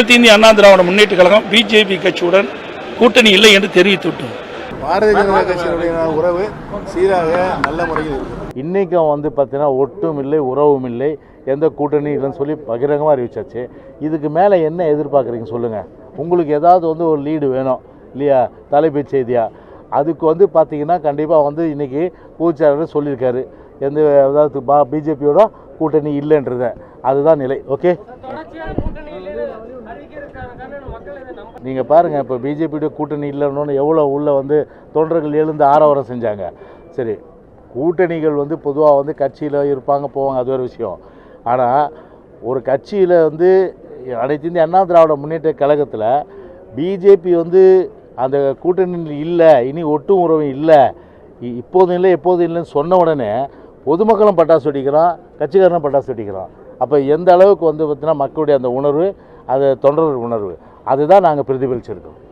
அனைத்து இந்திய அண்ணா திராவிட முன்னேற்ற கழகம் பிஜேபி கட்சியுடன் கூட்டணி இல்லை என்று தெரிவித்துவிட்டோம். பாரதிய ஜனதா கட்சியினுடைய உறவு சீராக நல்ல முறையில் இருக்கு. இன்றைக்கும் வந்து பார்த்தீங்கன்னா ஒட்டும் இல்லை உறவும் இல்லை எந்த கூட்டணி இல்லைன்னு சொல்லி பகிரங்கமாக அறிவிச்சாச்சு. இதுக்கு மேலே என்ன எதிர்பார்க்குறீங்க சொல்லுங்கள் உங்களுக்கு ஏதாவது வந்து ஒரு லீடு வேணும் இல்லையா? தலைப்புச் செய்தியா? அதுக்கு வந்து பார்த்தீங்கன்னா கண்டிப்பாக வந்து இன்றைக்கி பூச்சாரர் சொல்லியிருக்காரு. எந்த அதாவது பா பிஜேபியோட கூட்டணி இல்லைன்றத. அதுதான் நிலை ஓகே? நீங்கள் பாருங்கள் இப்போ பிஜேபியோட கூட்டணி இல்லைன்னு எவ்வளோ உள்ளே வந்து தொண்டர்கள் எழுந்து ஆரவாரம் செஞ்சாங்க. சரி கூட்டணிகள் வந்து பொதுவாக வந்து கட்சியில் இருப்பாங்க போவாங்க அது ஒரு விஷயம். ஆனால் ஒரு கட்சியில் வந்து அனைத்து இந்திய அண்ணா திராவிட முன்னேற்ற கழகத்தில் பிஜேபி வந்து அந்த கூட்டணியில் இல்லை இனி ஒட்டும் உறவு இல்லை இ- இப்போதும் இல்லை எப்போதும் இல்லைன்னு சொன்ன உடனே பொதுமக்களும் பட்டாசு வெடிக்கிறான் கட்சிக்காரனும் பட்டாசு வெடிக்கிறான். அப்போ எந்த அளவுக்கு வந்து பார்த்தீங்கன்னா மக்களுடைய அந்த உணர்வு அது தொண்டர்கள் உணர்வு. அதுதான் நாங்கள் பிரதிபலிச்சிருக்கோம்.